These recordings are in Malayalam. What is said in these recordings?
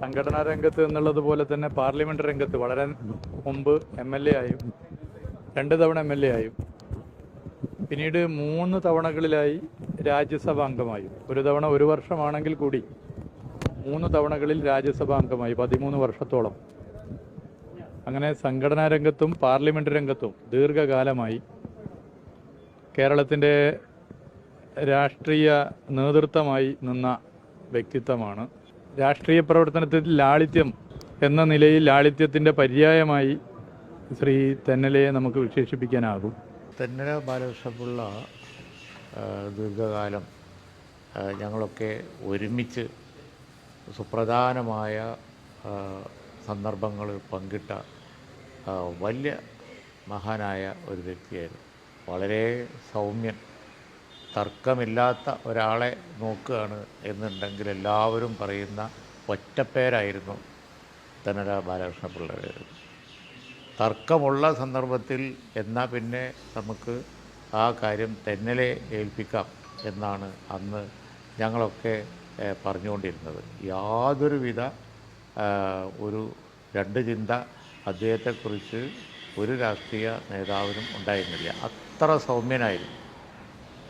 സംഘടനാ രംഗത്ത് എന്നുള്ളത് പോലെ തന്നെ പാർലമെന്റ് രംഗത്ത് വളരെ മുമ്പ് എം എൽ എ ആയും രണ്ട് തവണ എം എൽ എ ആയും പിന്നീട് മൂന്ന് തവണകളിലായി രാജ്യസഭാ അംഗമായും. ഒരു തവണ ഒരു വർഷമാണെങ്കിൽ കൂടി മൂന്ന് തവണകളിൽ രാജ്യസഭാ അംഗമായി പതിമൂന്ന് വർഷത്തോളം. അങ്ങനെ സംഘടനാ രംഗത്തും പാർലമെന്റ് രംഗത്തും ദീർഘകാലമായി കേരളത്തിന്റെ രാഷ്ട്രീയ നേതൃത്വമായി നിന്ന വ്യക്തിത്വമാണ് രാഷ്ട്രീയ പ്രവർത്തനത്തിൽ ലാളിത്യം എന്ന നിലയിൽ ലാളിത്യത്തിന്റെ പര്യായമായി ശ്രീ തെന്നലയെ നമുക്ക് വിശേഷിപ്പിക്കാനാകും. തെന്നല ബാലകൃഷ്ണപിള്ള ദീർഘകാലം ഞങ്ങളൊക്കെ ഒരുമിച്ച് സുപ്രധാനമായ സന്ദർഭങ്ങൾ പങ്കിട്ട വലിയ മഹാനായ ഒരു വ്യക്തിയായിരുന്നു. വളരെ സൗമ്യൻ തർക്കമില്ലാത്ത ഒരാളെ നോക്കുകയാണ് എന്നുണ്ടെങ്കിൽ എല്ലാവരും പറയുന്ന ഒറ്റപ്പേരായിരുന്നു ധനര ബാലകൃഷ്ണ പിള്ളയുടെ തർക്കമുള്ള സന്ദർഭത്തിൽ എന്നാൽ പിന്നെ നമുക്ക് ആ കാര്യം തെന്നലെ ഏൽപ്പിക്കാം എന്നാണ് അന്ന് ഞങ്ങളൊക്കെ പറഞ്ഞുകൊണ്ടിരുന്നത്. യാതൊരുവിധ ഒരു രണ്ട് ചിന്ത അദ്ദേഹത്തെക്കുറിച്ച് ഒരു രാഷ്ട്രീയ നേതാവിനും ഉണ്ടായിരുന്നില്ല. അത്ര സൗമ്യനായിരുന്നു.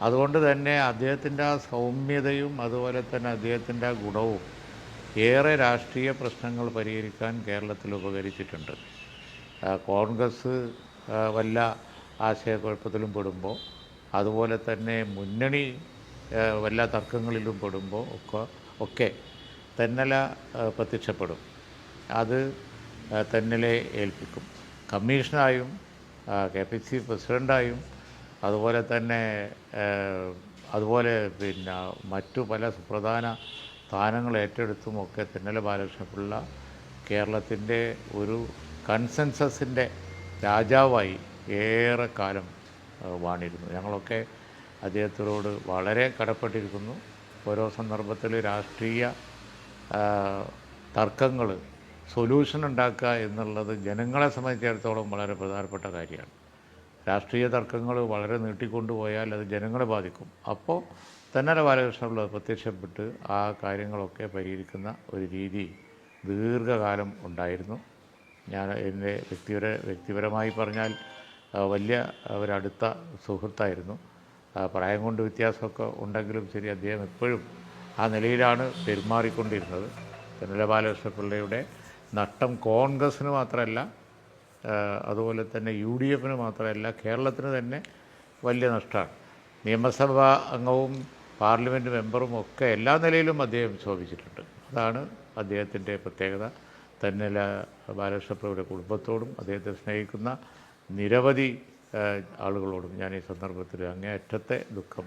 അതുകൊണ്ട് തന്നെ അദ്ദേഹത്തിന്റെ ആ സൗമ്യതയും അതുപോലെ തന്നെ അദ്ദേഹത്തിന്റെ ആ ഗുണവും ഏറെ രാഷ്ട്രീയ പ്രശ്നങ്ങൾ പരിഹരിക്കാൻ കേരളത്തിൽ ഉപകരിച്ചിട്ടുണ്ട്. കോൺഗ്രസ് വല്ല ആശയക്കുഴപ്പത്തിലും പെടുമ്പോൾ അതുപോലെ തന്നെ മുന്നണി വല്ല തർക്കങ്ങളിലും പെടുമ്പോൾ ഒക്കെ ഒക്കെ തെന്നല പ്രത്യക്ഷപ്പെടും. അത് തെന്നലെ ഏൽപ്പിക്കും. കമ്മീഷനായും കെ പി സി പ്രസിഡന്റായും അതുപോലെ തന്നെ അതുപോലെ പിന്നെ മറ്റു പല സുപ്രധാന സ്ഥാനങ്ങൾ ഏറ്റെടുത്തുമൊക്കെ തെന്നല ബാലകൃഷ്ണപിള്ള കേരളത്തിന്റെ ഒരു കൺസെൻസസിന്റെ രാജാവായി ഏറെ കാലം വാണിരുന്നു. ഞങ്ങളൊക്കെ അദ്ദേഹത്തിനോട് വളരെ കടപ്പെട്ടിരിക്കുന്നു. ഓരോ സന്ദർഭത്തിൽ രാഷ്ട്രീയ തർക്കങ്ങൾ സൊല്യൂഷൻ ഉണ്ടാക്കുക എന്നുള്ളത് ജനങ്ങളെ സംബന്ധിച്ചിടത്തോളം വളരെ പ്രധാനപ്പെട്ട കാര്യമാണ്. രാഷ്ട്രീയ തർക്കങ്ങൾ വളരെ നീട്ടിക്കൊണ്ടുപോയാൽ അത് ജനങ്ങളെ ബാധിക്കും. അപ്പോൾ തെന്നല ബാലകൃഷ്ണപിള്ള പ്രത്യക്ഷപ്പെട്ട് ആ കാര്യങ്ങളൊക്കെ പരിഹരിക്കുന്ന ഒരു രീതി ദീർഘകാലം ഉണ്ടായിരുന്നു. ഞാൻ എന്റെ വ്യക്തിപര വ്യക്തിപരമായി പറഞ്ഞാൽ വലിയ ഒരടുത്ത സുഹൃത്തായിരുന്നു. പ്രായം കൊണ്ട് വ്യത്യാസമൊക്കെ ഉണ്ടെങ്കിലും ശരി അദ്ദേഹം എപ്പോഴും ആ നിലയിലാണ് പെരുമാറിക്കൊണ്ടിരുന്നത്. തെന്നല ബാലകൃഷ്ണപിള്ളയുടെ നഷ്ടം കോൺഗ്രസ്സിന് മാത്രമല്ല അതുപോലെ തന്നെ യു ഡി എഫിന് മാത്രമല്ല കേരളത്തിന് തന്നെ വലിയ നഷ്ടമാണ്. നിയമസഭാ അംഗവും പാർലമെന്റ് മെമ്പറും ഒക്കെ എല്ലാ നിലയിലും അദ്ദേഹം ശോഭിച്ചിട്ടുണ്ട്. അതാണ് അദ്ദേഹത്തിന്റെ പ്രത്യേകത. തന്നെല്ല ബാലകൃഷ്ണപ്രഭുവിന്റെ കുടുംബത്തോടും അദ്ദേഹത്തെ സ്നേഹിക്കുന്ന നിരവധി ആളുകളോടും ഞാൻ ഈ സന്ദർഭത്തിൽ അങ്ങേയറ്റത്തെ ദുഃഖം